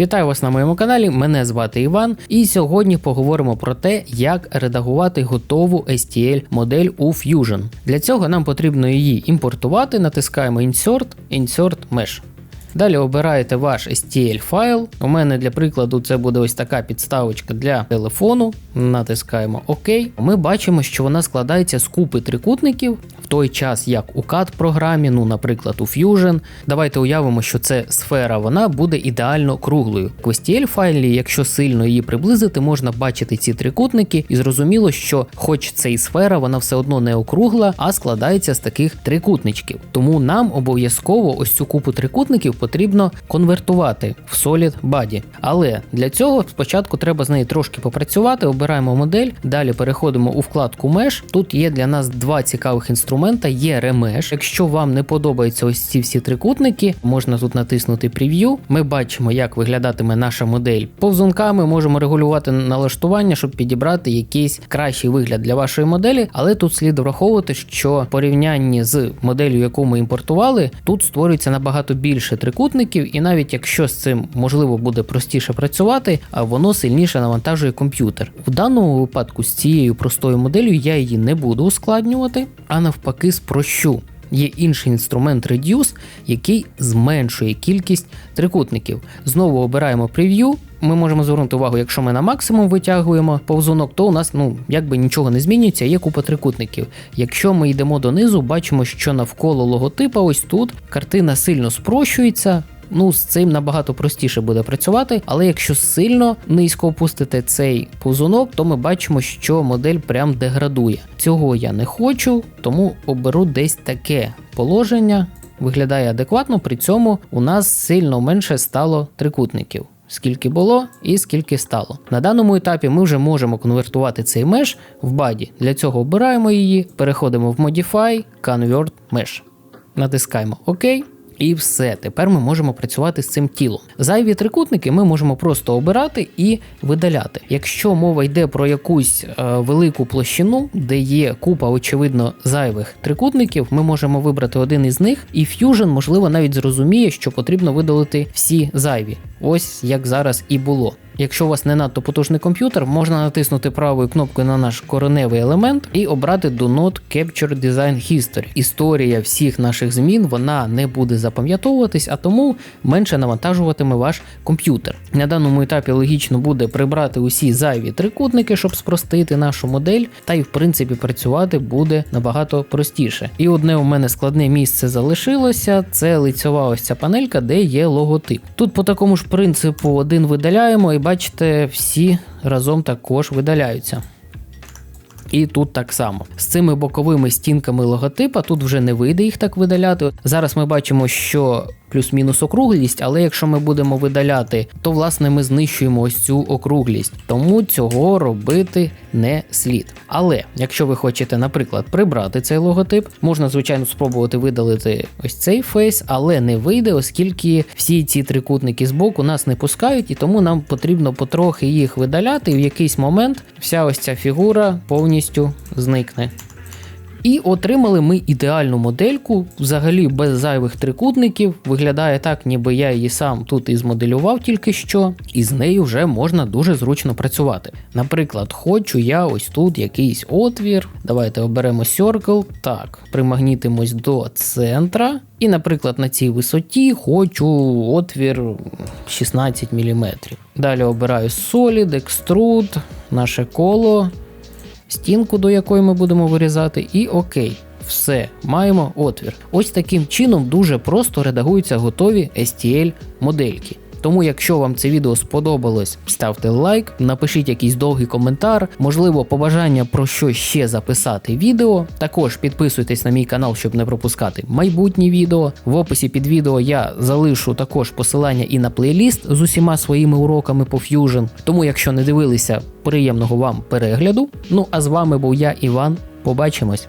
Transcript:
Вітаю вас на моєму каналі. Мене звати Іван, і сьогодні поговоримо про те, як редагувати готову STL модель у Fusion. Для цього нам потрібно її імпортувати. Натискаємо Insert, Insert Mesh. Далі обираєте ваш STL файл. У мене для прикладу це буде ось така підставочка для телефону. Натискаємо ОК. Ми бачимо, що вона складається з купи трикутників в той час, як у CAD програмі, ну, наприклад, у Fusion. Давайте уявимо, що це сфера, вона буде ідеально круглою. В STL файлі, якщо сильно її приблизити, можна бачити ці трикутники, і зрозуміло, що, хоч це і сфера, вона все одно не округла, а складається з таких трикутничків. Тому нам обов'язково ось цю купу трикутників потрібно конвертувати в Solid Body. Але для цього спочатку треба з нею трошки попрацювати. Обираємо модель, далі переходимо у вкладку Mesh. Тут є для нас два цікавих інструмента. Є Remesh. Якщо вам не подобаються ось ці всі трикутники, можна тут натиснути Preview. Ми бачимо, як виглядатиме наша модель. Повзунками можемо регулювати налаштування, щоб підібрати якийсь кращий вигляд для вашої моделі. Але тут слід враховувати, що в порівнянні з моделлю, яку ми імпортували, тут створюється набагато більше трикутників, і навіть якщо з цим можливо буде простіше працювати, а воно сильніше навантажує комп'ютер. В даному випадку з цією простою моделлю я її не буду ускладнювати, а навпаки, спрощу. Є інший інструмент Reduce, який зменшує кількість трикутників. Знову обираємо прев'ю. Ми можемо звернути увагу, якщо ми на максимум витягуємо повзунок, то у нас ну якби нічого не змінюється, є купа трикутників. Якщо ми йдемо донизу, бачимо, що навколо логотипа, ось тут картина сильно спрощується. Ну, з цим набагато простіше буде працювати, але якщо сильно низько опустити цей повзунок, то ми бачимо, що модель прям деградує. Цього я не хочу, тому оберу десь таке положення. Виглядає адекватно, при цьому у нас сильно менше стало трикутників. Скільки було і скільки стало. На даному етапі ми вже можемо конвертувати цей меш в баді. Для цього обираємо її, переходимо в Modify, Convert Mesh. Натискаємо ОК. І все, тепер ми можемо працювати з цим тілом. Зайві трикутники ми можемо просто обирати і видаляти. Якщо мова йде про якусь е, велику площину, де є купа, очевидно, зайвих трикутників, ми можемо вибрати один із них, і Fusion, можливо, навіть зрозуміє, що потрібно видалити всі зайві. Ось як зараз і було. Якщо у вас не надто потужний комп'ютер, можна натиснути правою кнопкою на наш кореневий елемент і обрати Do Not Capture Design History. Історія всіх наших змін вона не буде запам'ятовуватись, а тому менше навантажуватиме ваш комп'ютер. На даному етапі логічно буде прибрати усі зайві трикутники, щоб спростити нашу модель, та й в принципі працювати буде набагато простіше. І одне у мене складне місце залишилося це лицьова ось ця панелька, де є логотип. Тут по такому ж принципу один видаляємо і бачите, всі разом також видаляються. І тут так само. З цими боковими стінками логотипа тут вже не вийде їх так видаляти. Зараз ми бачимо, що плюс-мінус округлість, але якщо ми будемо видаляти, то власне ми знищуємо ось цю округлість. Тому цього робити не слід. Але якщо ви хочете, наприклад, прибрати цей логотип, можна, звичайно, спробувати видалити ось цей фейс, але не вийде, оскільки всі ці трикутники з боку нас не пускають, і тому нам потрібно потрохи їх видаляти, і в якийсь момент вся ось ця фігура повністю зникне. І отримали ми ідеальну модельку, взагалі без зайвих трикутників. Виглядає так, ніби я її сам тут і змоделював тільки що, і з нею вже можна дуже зручно працювати. Наприклад, хочу я ось тут якийсь отвір. Давайте оберемо Circle. Так, примагнітимось до центра. І, наприклад, на цій висоті хочу отвір 16 мм. Далі обираю Solid, Extrude, наше коло стінку, до якої ми будемо вирізати, і окей. Все, маємо отвір. Ось таким чином дуже просто редагуються готові STL модельки. Тому, якщо вам це відео сподобалось, ставте лайк, напишіть якийсь довгий коментар, можливо, побажання про що ще записати відео. Також підписуйтесь на мій канал, щоб не пропускати майбутні відео. В описі під відео я залишу також посилання і на плейліст з усіма своїми уроками по Fusion. Тому, якщо не дивилися, приємного вам перегляду. Ну а з вами був я, Іван. Побачимось.